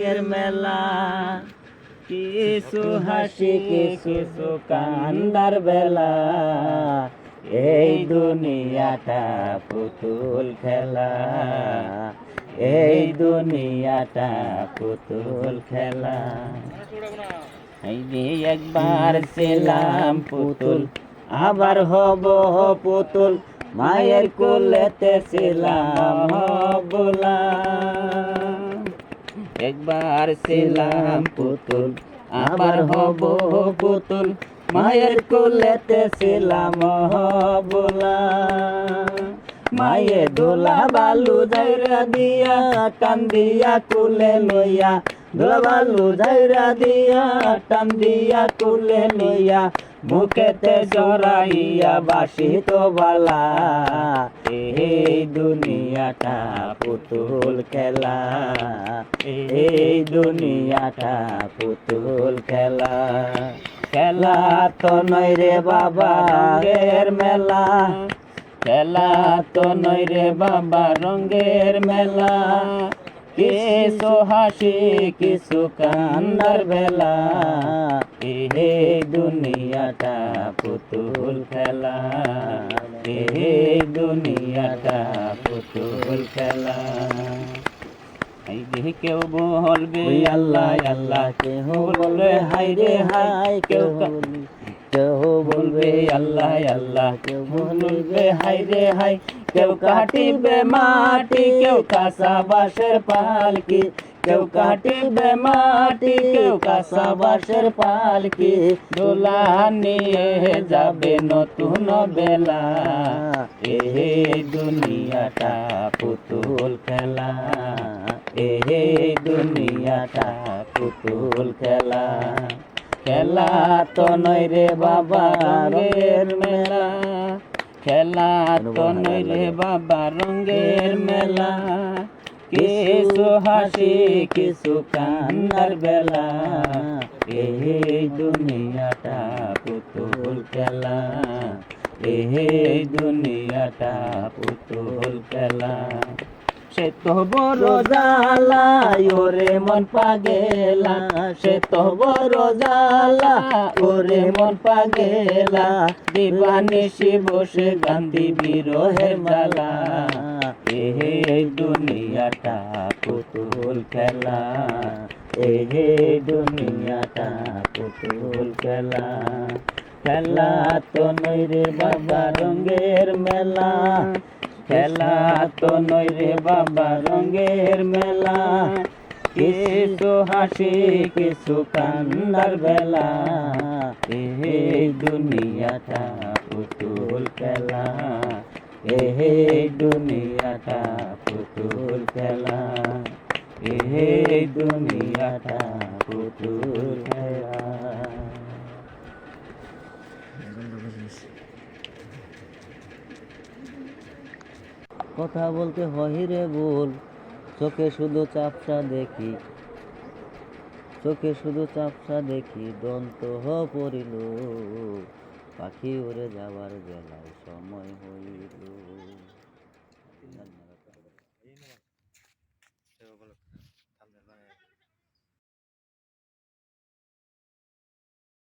রঙের মেলা। কিছু হাসি কিছু কান্দার বেলা। এই দুনিয়াটা পুতুল খেলা। এই দুনিয়াটা পুতুল খেলা। একবার ছিলাম পুতুল, আবার হব পুতুল। মায়ের কোলেতে ছিলাম হবলা একবার ছিলাম পুতুল, আবার হব পুতুল। মায়ের কোলেতে ছিলাম হবলা। মায়ে দোলা বালু জাইরা দিয়া, কান্দিয়া দিয়া কুলে লইয়া দোলা বালু জাইরা দিয়া, টান দিয়া কুলে লইয়া মুখেতে জড়াইয়া বাসি তো বালা। এই দুনিয়াটা পুতুল খেলা। এই দুনিয়াটা পুতুল খেলা। খেলা তো নয় রে বাবা এর মেলা। খেলা তো নয় রে বাবা, রঙের মেলা। কিছু হাসি কিছু কান্নার বেলা। এই দুনিয়াটা পুতুল খেলা। এই দুনিয়াটা পুতুল খেলা। এই কেউ বলবে আল্লাহ আল্লাহ কেউ বলবে হাই রে হাই কেউ কেউ বলবে আল্লাহ আল্লাহ। কেউ বলবে, হাই রে, হাই। কেউ কাটিবে মাটি, কেউ কাঁচা বাঁশের পালকি। কেউ কাটিবে মাটি, কেউ কাঁচা বাঁশের পালকি। দোলা নিয়ে যাবে নতুন বেলা। এই দুনিয়াটা পুতুল খেলা। এই দুনিয়াটা পুতুল খেলা। খেলা তো নয় রে বাবা রঙের মেলা। খেলা তো নয় রে বাবা রঙের মেলা। কিছু হাসি, কিছু কান্নার বেলা। এই দুনিয়াটা পুতুল খেলা। এই দুনিয়াটা পুতুল খেলা। সে তো বড় জালা ওরে মন পাগেলা। সে তো বড় জালা ওরে মন পাগেলা। দিবানিসি বসে গান্ধী বিরোহের জ্বালা। এই দুনিয়াটা পুতুল খেলা। এই দুনিয়াটা পুতুল খেলা। খেলা তো নই রে বাবা, রঙের মেলা। খেলা তো নই রে বাবা, রঙের মেলা। কিছু হাসি, কিছু কান্দার বেলা। এহে দুনিয়াটা পুতুল খেলা। এই দুনিয়াটা পুতুল খেলা। এহে দুনিয়াটা পুতুল খেলা। কথা বলতে হহিরে বল চোখে শুধু চাপসা দেখি। চোখে শুধু চাপসা দেখি, দন্ত পড়িল। পাখি উড়ে যাবার বেলায় সময় হইল।